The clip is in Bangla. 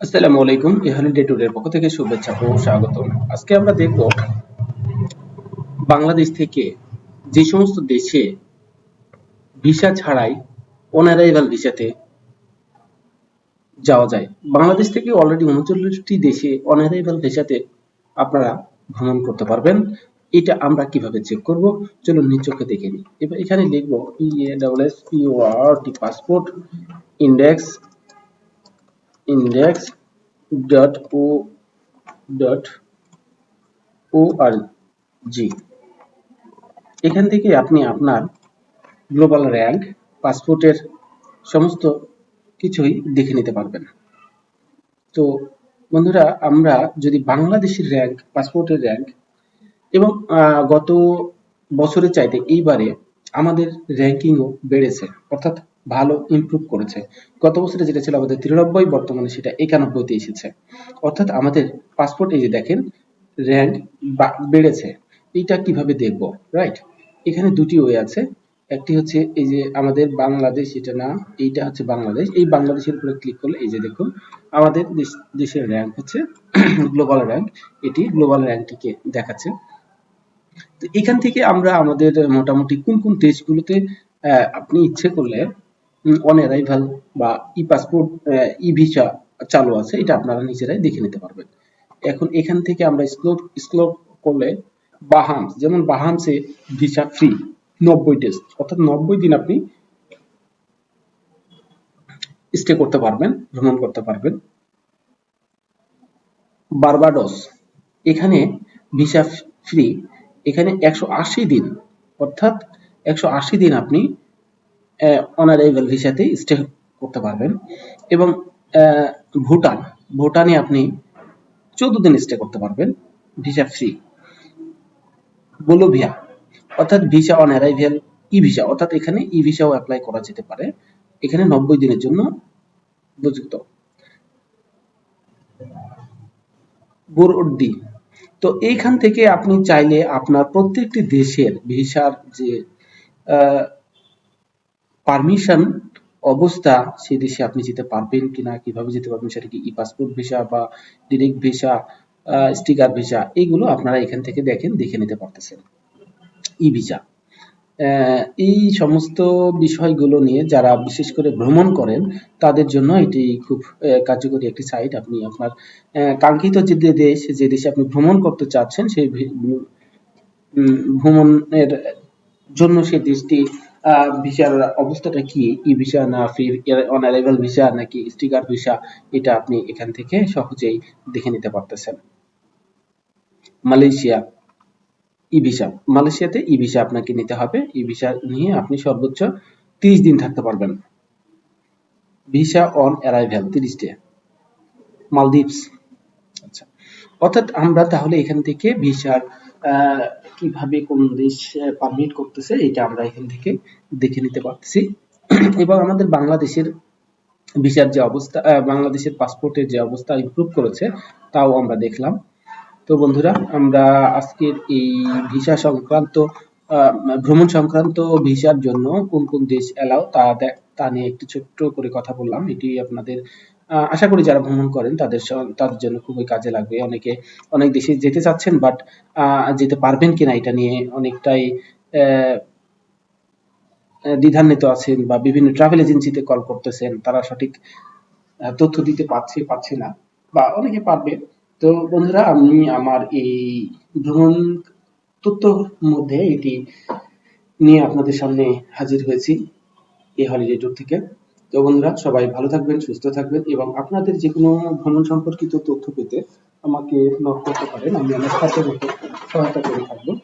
আসসালামু আলাইকুম, ইহালি ডে টুডের পক্ষ থেকে শুভেচ্ছা ও স্বাগতম। আজকে আমরা দেখব বাংলাদেশ থেকে যে সমস্ত দেশে ভিসা ছাড়াই অনারাইভাল ভিসাতে যাওয়া যায়, বাংলাদেশ থেকে অলরেডি উনচল্লিশটি দেশে অনারাইভাল ভিসাতে আপনারা ভ্রমণ করতে পারবেন। এটা আমরা কীভাবে চেক করব? চলুন নিচকে দেখে নিই। এবার এখানে লিখব passport index index dot o, dot org এখান থেকে আপনি আপনার গ্লোবাল র্যাঙ্ক পাসপোর্টের সমস্ত কিছুই দেখে নিতে পারবেন। তো বন্ধুরা, আমরা যদি বাংলাদেশের র্যাঙ্ক পাসপোর্টের র্যাঙ্ক এবং গত বছরের চাইতে এইবারে আমাদের র্যাঙ্কিংও বেড়েছে, অর্থাৎ ভালো ইম্প্রুভ করেছে। গত বছরে যেটা ছিল আমাদের তিরানব্বই, বর্তমানে সেটা একানব্বইতে এসেছে। অর্থাৎ আমাদের পাসপোর্ট এই যে দেখেন র্যাঙ্ক বেড়েছে। এইটা কীভাবে দেখব রাইট এখানে দুটি ওয়ে আছে। একটি হচ্ছে এই যে আমাদের বাংলাদেশ, এটা না, এইটা হচ্ছে বাংলাদেশ। এই বাংলাদেশের উপরে ক্লিক করলে এই যে দেখুন, আমাদের দেশের র্যাঙ্ক হচ্ছে গ্লোবাল র্যাঙ্ক এটি গ্লোবাল র্যাঙ্কটিকে দেখাচ্ছে। তো এখান থেকে আমরা আমাদের মোটামুটি কোন কোন দেশগুলোতে আপনি ইচ্ছে করলে অন অ্যারাইভাল বা ই পাসপোর্ট ই ভিসা চালু আছে, এটা আপনারা নিজেরাই দেখে নিতে পারবেন। এখন এখান থেকে আমরা স্ক্রোল স্ক্রোল করলে বাহামস যেমন বাহামসে ভিসা ফ্রি নব্বই ডেজ অর্থাৎ নব্বই দিন আপনি স্টে করতে পারবেন, ভ্রমণ করতে পারবেন। বারবাডোস এখানে ভিসা ফ্রি এখানে একশো আশি দিন, অর্থাৎ একশো আশি দিন আপনি অনারাইভাল ভিসাতে স্টে করতে পারবেন। এবং ভুটান, ভুটানে আপনি চোদ্দ দিন স্টে করতে পারবেন ভিসা ফ্রি বোলোভিয়া, অর্থাৎ visa on arrival E visa অর্থাৎ এখানে ই ভিসাও অ্যাপ্লাই করা যেতে পারে। এখানে নব্বই দিনের জন্য উপযুক্ত। বুরুডি তো এইখান থেকে আপনি চাইলে আপনার প্রত্যেকটি দেশের ভিসার যে পারমিশন অবস্থা, সে দেশে আপনি যেতে পারবেন কিনা, কীভাবে যেতে পারবেন, সেটা কি ই পাসপোর্ট ভিসা বা ডিরেক্ট ভিসা স্টিকার ভিসা এইগুলো আপনারা এখান থেকে দেখেন, দেখে নিতে পারতেছেন। ই ভিসা এই সমস্ত বিষয়গুলো নিয়ে যারা বিশেষ করে ভ্রমণ করেন, তাদের জন্য এটি খুব কার্যকরী একটি সাইট আপনি আপনার কাঙ্ক্ষিত যে দেশ, যে দেশে আপনি ভ্রমণ করতে চাচ্ছেন, সেই ভ্রমণের জন্য সেই দেশটি ভিসার অবস্থাটা কি? ই ভিসা না, ফির অন অ্যারাইভাল ভিসা নাকি স্টিকার ভিসা এটা আপনি এখান থেকে সহজেই দেখে নিতে পারতেছেন। মালয়েশিয়া, ই ভিসা মালয়েশিয়াতে ই ভিসা আপনাকে নিতে হবে। ই ভিসা নিয়ে আপনি সর্বোচ্চ 30 দিন থাকতে পারবেন। Visa on arrival 30 day. Maldives. আচ্ছা। অর্থাৎ আমরা তাহলে এখান থেকে ভিসার কীভাবে কোন দেশ পারমিট করতেছে, এটা আমরা এখান থেকে দেখে নিতে পারতেছি। এবং আমাদের বাংলাদেশের ভিসার যে অবস্থা বাংলাদেশের পাসপোর্টের যে অবস্থা ইমপ্রুভ করেছে, তাও আমরা দেখলাম। তো বন্ধুরা, আমরা আজকের এই ভিসা সংক্রান্ত ভ্রমণ সংক্রান্ত ভিসার জন্য কোন কোন দেশ এলাও তা তা নিয়ে একটু ছোট্ট করে কথা বললাম। এটি আপনাদের আশা করি যারা ভ্রমণ করেন, তাদের তাদের জন্য খুবই কাজে লাগবে। অনেকে, অনেক দেশে যেতে চাচ্ছেন বাট যেতে পারবেন কিনা এটা নিয়ে অনেকটাই দ্বিধান্বিত আছেন বা বিভিন্ন ট্রাভেল এজেন্সিতে কল করতেছেন, তারা সঠিক তথ্য দিতে পারছে পারছে না, বা অনেকে পারবে। তো বন্ধুরা, আমি আমার এই ভ্রমণ তথ্যর মধ্যে এটি নিয়ে আপনাদের সামনে হাজির হয়েছি, এই হলিডে ট্যুর থেকে। তো বন্ধুরা, সবাই ভালো থাকবেন, সুস্থ থাকবেন এবং আপনাদের যে কোনো ভ্রমণ সম্পর্কিত তথ্য পেতে আমাকে নক করতে পারেন। আমি আমার সাথে সহায়তা করে থাকব।